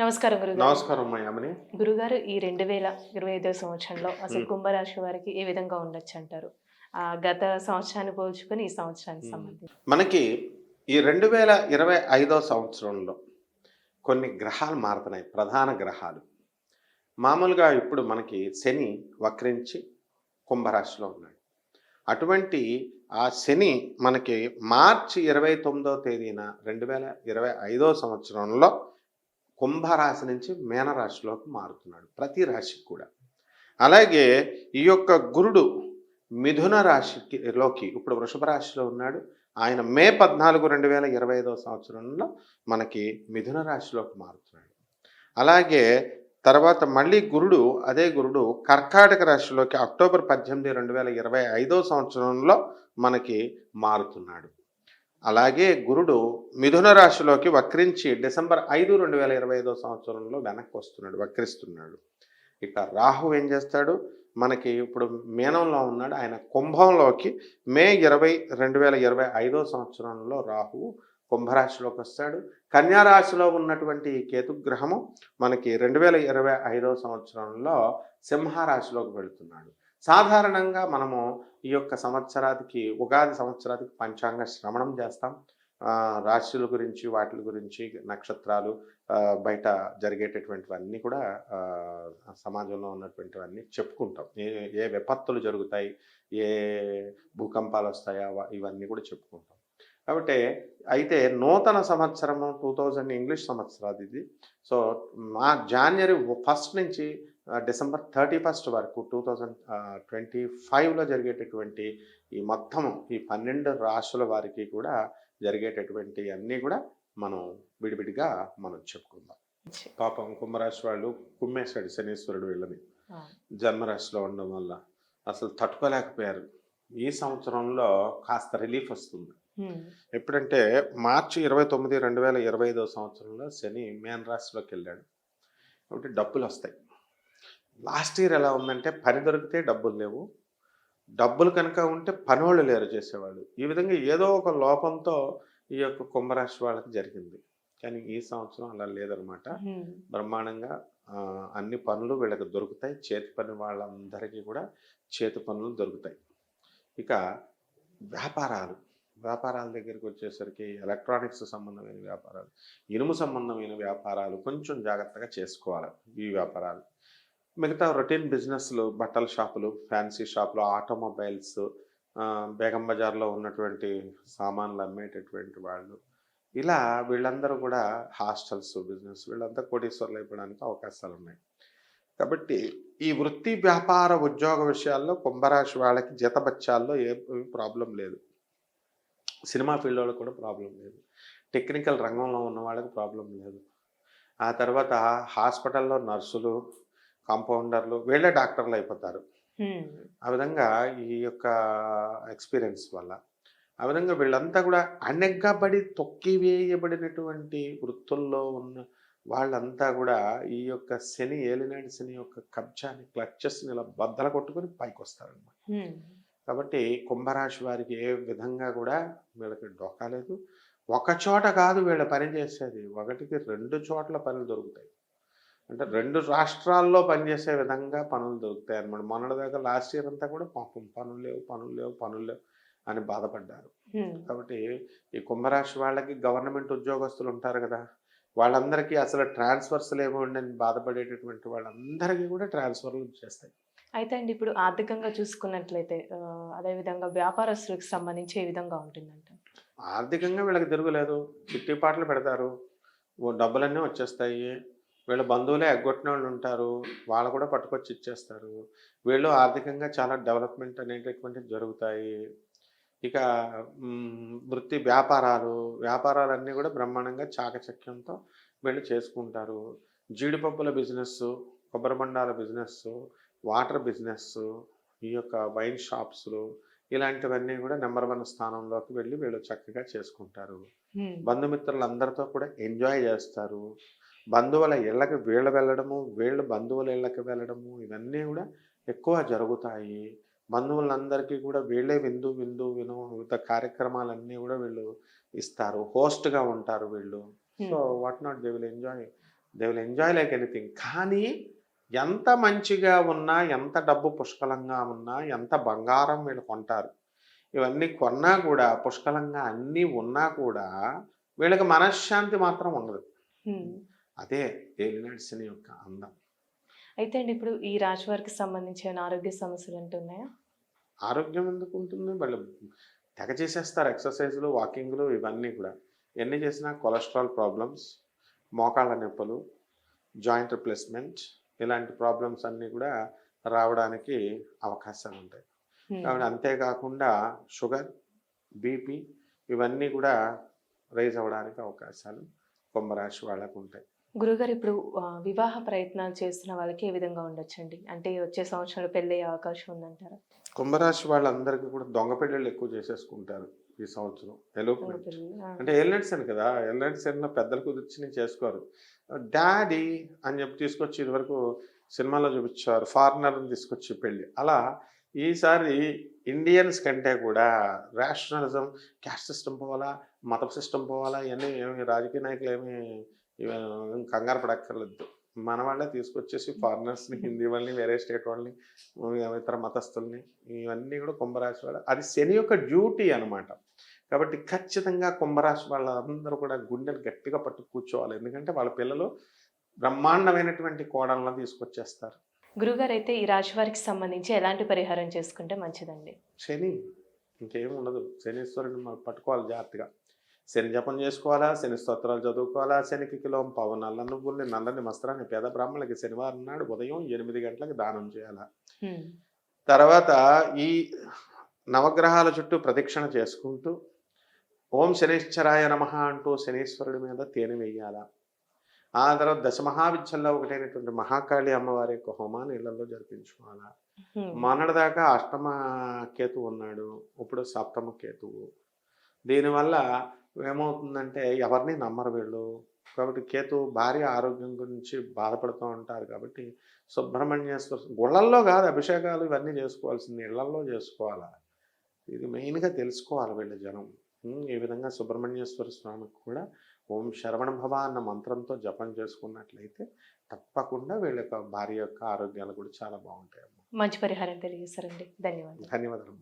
నమస్కారం గురుగారు. నమస్కారం గురుగారు ఈ రెండు వేల ఇరవై ఐదో సంవత్సరంలో అసలు. కుంభరాశి వారికి ఏ విధంగా ఉండొచ్చు అంటారు? ఆ గత సంవత్సరాన్ని పోల్చుకొని ఈ సంవత్సరానికి. సంబంధించి. మనకి ఈ రెండు వేల ఇరవై ఐదో సంవత్సరంలో కొన్ని గ్రహాలు మారుతున్నాయి ప్రధాన గ్రహాలు. మామూలుగా ఇప్పుడు మనకి శని వక్రించి కుంభరాశిలో ఉన్నాడు. అటువంటి ఆ శని మనకి మార్చి ఇరవై తొమ్మిదో తేదీన రెండు వేల ఇరవై ఐదో సంవత్సరంలో కుంభరాశి నుంచి మీనరాశిలోకి మారుతున్నాడు ప్రతి రాశికి కూడా. అలాగే ఈ యొక్క గురుడు మిథున రాశికి లోకి ఇప్పుడు వృషభ రాశిలో ఉన్నాడు. ఆయన మే పద్నాలుగు రెండు వేల ఇరవై ఐదో సంవత్సరంలో మనకి మిథున రాశిలోకి మారుతున్నాడు. అలాగే తర్వాత మళ్ళీ గురుడు అదే గురుడు కర్కాటక రాశిలోకి అక్టోబర్ పద్దెనిమిది రెండు వేల ఇరవై ఐదో సంవత్సరంలో మనకి మారుతున్నాడు. అలాగే గురుడు మిథున రాశిలోకి వక్రించి డిసెంబర్ ఐదు రెండు వేల ఇరవై ఐదో సంవత్సరంలో వెనక్కి వస్తున్నాడు వక్రిస్తున్నాడు. ఇక రాహు ఏం చేస్తాడు? మనకి ఇప్పుడు మీనంలో ఉన్నాడు. ఆయన కుంభంలోకి మే ఇరవై రెండు వేల ఇరవై ఐదో సంవత్సరంలో రాహువు కుంభరాశిలోకి వస్తాడు. కన్యారాశిలో ఉన్నటువంటి కేతుగ్రహము మనకి రెండు వేల ఇరవై ఐదో సంవత్సరంలో సింహరాశిలోకి వెళుతున్నాడు. సాధారణంగా మనము ఈ యొక్క సంవత్సరానికి ఉగాది సంవత్సరానికి పంచాంగ శ్రవణం చేస్తాం. రాశుల గురించి వాటి గురించి నక్షత్రాలు బయట జరిగేటటువంటివన్నీ కూడా సమాజంలో ఉన్నటువంటివన్నీ చెప్పుకుంటాం. ఏ ఏ విపత్తులు జరుగుతాయి ఏ భూకంపాలు వస్తాయా ఇవన్నీ కూడా చెప్పుకుంటాం. కాబట్టి అయితే నూతన సంవత్సరము టూ థౌజండ్ ఇంగ్లీష్ సంవత్సరాది ఇది సో మా జాన్వరి ఫస్ట్ నుంచి డిసెంబర్ థర్టీ ఫస్ట్ వరకు టూ థౌజండ్ ట్వంటీ ఫైవ్లో జరిగేటటువంటి ఈ మొత్తం ఈ పన్నెండు రాశుల వారికి కూడా జరిగేటటువంటి అన్నీ కూడా మనం విడివిడిగా మనం చెప్పుకుందాం. పాపం కుంభరాశి వాళ్ళు కుమ్మేశాడు శనీశ్వరుడు వీళ్ళని. జన్మరాశిలో ఉండడం వల్ల అసలు తట్టుకోలేకపోయారు. ఈ సంవత్సరంలో కాస్త రిలీఫ్ వస్తుంది. ఎప్పుడంటే మార్చి ఇరవై తొమ్మిది రెండు వేల ఇరవై ఐదో సంవత్సరంలో శని మేన రాశిలోకి వెళ్ళాడు. కాబట్టి డబ్బులు వస్తాయి. లాస్ట్ ఇయర్ ఎలా ఉందంటే పని దొరికితే డబ్బులు లేవు. డబ్బులు కనుక ఉంటే పనోళ్ళు లేరు చేసేవాళ్ళు. ఈ విధంగా ఏదో ఒక లోపంతో ఈ యొక్క కుంభరాశి వాళ్ళకి జరిగింది. కానీ ఈ సంవత్సరం అలా లేదనమాట. బ్రహ్మాండంగా అన్ని పనులు వీళ్ళకి దొరుకుతాయి. చేతి పని వాళ్ళందరికీ కూడా చేతి పనులు దొరుకుతాయి. ఇక వ్యాపారాలు. వ్యాపారాల దగ్గరికి వచ్చేసరికి ఎలక్ట్రానిక్స్ సంబంధమైన వ్యాపారాలు ఇనుము సంబంధమైన వ్యాపారాలు కొంచెం జాగ్రత్తగా చేసుకోవాలి ఈ వ్యాపారాలు. మిగతా రొటీన్ బిజినెస్లు బట్టల షాపులు ఫ్యాన్సీ షాపులు ఆటోమొబైల్స్ బేగం బజార్లో ఉన్నటువంటి సామాన్లు అమ్మేటటువంటి వాళ్ళు. ఇలా వీళ్ళందరూ కూడా హాస్టల్స్ బిజినెస్ వీళ్ళంతా కోటీశ్వర్లు అయిపోవడానికి అవకాశాలు ఉన్నాయి. కాబట్టి ఈ వృత్తి వ్యాపార ఉద్యోగ విషయాల్లో కుంభరాశి వాళ్ళకి జతబత్యాల్లో ఏ ప్రాబ్లం లేదు. సినిమా ఫీల్డ్ వాళ్ళకి కూడా ప్రాబ్లం లేదు. టెక్నికల్ రంగంలో ఉన్న వాళ్ళకి ప్రాబ్లం లేదు. ఆ తర్వాత హాస్పిటల్లో నర్సులు కాంపౌండర్లు వీళ్ళే డాక్టర్లు అయిపోతారు. ఆ విధంగా ఈ యొక్క ఎక్స్పీరియన్స్ వల్ల ఆ విధంగా వీళ్ళంతా కూడా అనెగ్గబడి తొక్కివేయబడినటువంటి వృత్తుల్లో ఉన్న వాళ్ళంతా కూడా ఈ యొక్క శని ఏలినాటి శని యొక్క కబ్జాని క్లచెస్ని ఇలా బద్దలు కొట్టుకొని పైకి వస్తారనమాట. కాబట్టి కుంభరాశి వారికి ఏ విధంగా కూడా వీళ్ళకి డోకా లేదు. ఒక చోట కాదు వీళ్ళ పని చేసేది. ఒకటికి రెండు చోట్ల పనులు దొరుకుతాయి. అంటే రెండు రాష్ట్రాల్లో పనిచేసే విధంగా పనులు దొరుకుతాయి అనమాట మొన్నటిదాకా లాస్ట్ ఇయర్ అంతా కూడా పాపం పనులు లేవు పనులు లేవు పనులు లేవు అని బాధపడ్డారు. కాబట్టి ఈ కుంభరాశి వాళ్ళకి గవర్నమెంట్ ఉద్యోగస్తులు ఉంటారు కదా వాళ్ళందరికీ అసలు ట్రాన్స్ఫర్స్ లేవండి అని బాధపడేటటువంటి వాళ్ళందరికీ కూడా ట్రాన్స్ఫర్లు చేస్తాయి అయితే అండి ఇప్పుడు ఆర్థికంగా చూసుకున్నట్లయితే అదేవిధంగా వ్యాపారస్తులకు సంబంధించి ఏ విధంగా ఉంటుందంట? ఆర్థికంగా వీళ్ళకి తిరుగులేదు. చిట్టి పాటలు పెడతారు. డబ్బులన్నీ వచ్చేస్తాయి. వీళ్ళ బంధువులే ఎగ్గొట్టిన వాళ్ళు ఉంటారు. వాళ్ళు కూడా పట్టుకొచ్చి ఇచ్చేస్తారు. వీళ్ళు ఆర్థికంగా చాలా డెవలప్మెంట్ అనేటటువంటివి జరుగుతాయి. ఇక వృత్తి వ్యాపారాలు వ్యాపారాలన్నీ కూడా బ్రహ్మాండంగా చాకచక్యంతో వీళ్ళు చేసుకుంటారు. జీడిపప్పుల బిజినెస్ కొబ్బరి బండాల బిజినెస్ వాటర్ బిజినెస్ ఈ యొక్క వైన్ షాప్స్లు ఇలాంటివన్నీ కూడా నెంబర్ వన్ స్థానంలోకి వెళ్ళి వీళ్ళు చక్కగా చేసుకుంటారు. బంధుమిత్రులందరితో కూడా ఎంజాయ్ చేస్తారు. బంధువుల ఇళ్ళకి వీళ్ళు వెళ్ళడము వీళ్ళు బంధువుల ఇళ్ళకి వెళ్ళడము ఇవన్నీ కూడా ఎక్కువ జరుగుతాయి. బంధువులందరికీ కూడా వీళ్ళే విందు విందు విను వివిధ కార్యక్రమాలన్నీ కూడా వీళ్ళు ఇస్తారు. హోస్ట్గా ఉంటారు వీళ్ళు. So what not they will enjoy they will enjoy like anything కానీ ఎంత మంచిగా ఉన్నా ఎంత డబ్బు పుష్కలంగా ఉన్నా ఎంత బంగారం వీళ్ళు కొంటారు. ఇవన్నీ కొన్నా కూడా పుష్కలంగా అన్నీ ఉన్నా కూడా వీళ్ళకి మనశ్శాంతి మాత్రం ఉండదు. అదే ఏలినాడు శని యొక్క అందం. అయితే అండి ఇప్పుడు ఈ రాశి వారికి సంబంధించి ఏమైనా ఆరోగ్య సమస్యలు ఉంటున్నాయా ఆరోగ్యం ఎందుకు ఉంటుంది? వాళ్ళు తెగ చేసేస్తారు ఎక్సర్సైజులు వాకింగ్లు ఇవన్నీ కూడా. ఎన్ని చేసినా కొలెస్ట్రాల్ ప్రాబ్లమ్స్ మోకాళ్ళ నొప్పులు జాయింట్ రిప్లేస్మెంట్ ఇలాంటి ప్రాబ్లమ్స్ అన్నీ కూడా రావడానికి అవకాశాలు ఉంటాయి. కాబట్టి అంతేకాకుండా షుగర్ బీపీ ఇవన్నీ కూడా రైజ్ అవ్వడానికి అవకాశాలు కుంభరాశి వాళ్ళకు ఉంటాయి. గురుగారు ఇప్పుడు వివాహ ప్రయత్నాలు చేస్తున్న వాళ్ళకి ఏ విధంగా ఉండొచ్చండి? అంటే వచ్చే సంవత్సరంలో పెళ్ళి అవకాశం ఉందంటారా? కుంభరాశి వాళ్ళందరికీ కూడా దొంగ పెళ్ళిళ్ళు ఎక్కువ చేసేసుకుంటారు ఈ సంవత్సరం. ఎలోప్మెంట్. అంటే ఎల్నెట్ సెన్ కదా ఎల్నెట్ సెన్లో పెద్దలు కుదిర్చి చేసుకోరు. డాడీ అని చెప్పి తీసుకొచ్చి ఇదివరకు సినిమాలో చూపించారు ఫారినర్ని తీసుకొచ్చి పెళ్ళి. అలా ఈసారి ఇండియన్స్ కంటే కూడా రేషనలిజం క్యాస్ట్ సిస్టమ్ పోవాలా మత సిస్టమ్ పోవాలా ఇవన్నీ ఏమి రాజకీయ నాయకులు ఏమి ఇవ- కంగారు పడక్కర్లేదు. మన వాళ్ళే తీసుకొచ్చేసి ఫారినర్స్ని హిందీ వాళ్ళని వేరే స్టేట్ వాళ్ళని ఇతర మతస్థుల్ని ఇవన్నీ కూడా కుంభరాశి వాళ్ళ అది శని యొక్క డ్యూటీ అన్నమాట. కాబట్టి ఖచ్చితంగా కుంభరాశి వాళ్ళందరూ కూడా గుండెలు గట్టిగా పట్టు కూర్చోవాలి. ఎందుకంటే వాళ్ళ పిల్లలు బ్రహ్మాండమైనటువంటి కోడలను తీసుకొచ్చేస్తారు. గురుగారు అయితే ఈ రాశి వారికి సంబంధించి ఎలాంటి పరిహారం చేసుకుంటే మంచిదండి? శని ఇంకేం ఉండదు. శనీశ్వరుని పట్టుకోవాలి జాగ్రత్తగా. శని జపం చేసుకోవాలా? శని స్తోత్రాలు చదువుకోవాలా? శనికి కిలో పావు నల్ల నువ్వుల్ని నల్లని వస్త్రాన్ని పేద బ్రాహ్మణులకి శనివారం నాడు ఉదయం ఎనిమిది గంటలకు దానం చేయాలా. తర్వాత ఈ నవగ్రహాల చుట్టూ ప్రదక్షిణ చేసుకుంటూ ఓం శనీశ్వరాయ నమ అంటూ శనీశ్వరుడి మీద తేనె వేయాల? ఆ తర్వాత దశ మహావిద్యల్లో ఒకటైనటువంటి మహాకాళి అమ్మవారి యొక్క హోమాన్ని ఇళ్ళలో జరిపించుకోవాలా? హ్మ్. మొన్నటిదాకా అష్టమ కేతు ఉన్నాడు. ఇప్పుడు సప్తమ కేతువు. దీనివల్ల ఏమవుతుందంటే ఎవరిని నమ్మరు వీళ్ళు. కాబట్టి కేతు భార్య ఆరోగ్యం గురించి బాధపడుతూ ఉంటారు కాబట్టి సుబ్రహ్మణ్యేశ్వర గుళ్ళల్లో కాదు అభిషేకాలు ఇవన్నీ చేసుకోవాల్సింది ఇళ్ళల్లో చేసుకోవాలా? ఇది మెయిన్గా తెలుసుకోవాలి వీళ్ళ జనం. ఈ విధంగా సుబ్రహ్మణ్యేశ్వర స్వామికి కూడా ఓం శరవణ భవ అన్న మంత్రంతో జపం చేసుకున్నట్లయితే తప్పకుండా వీళ్ళ యొక్క భార్య యొక్క ఆరోగ్యాలు కూడా చాలా బాగుంటాయి మంచి పరిహారం తెలియజేశారండి. ధన్యవాదాలు. ధన్యవాదాలు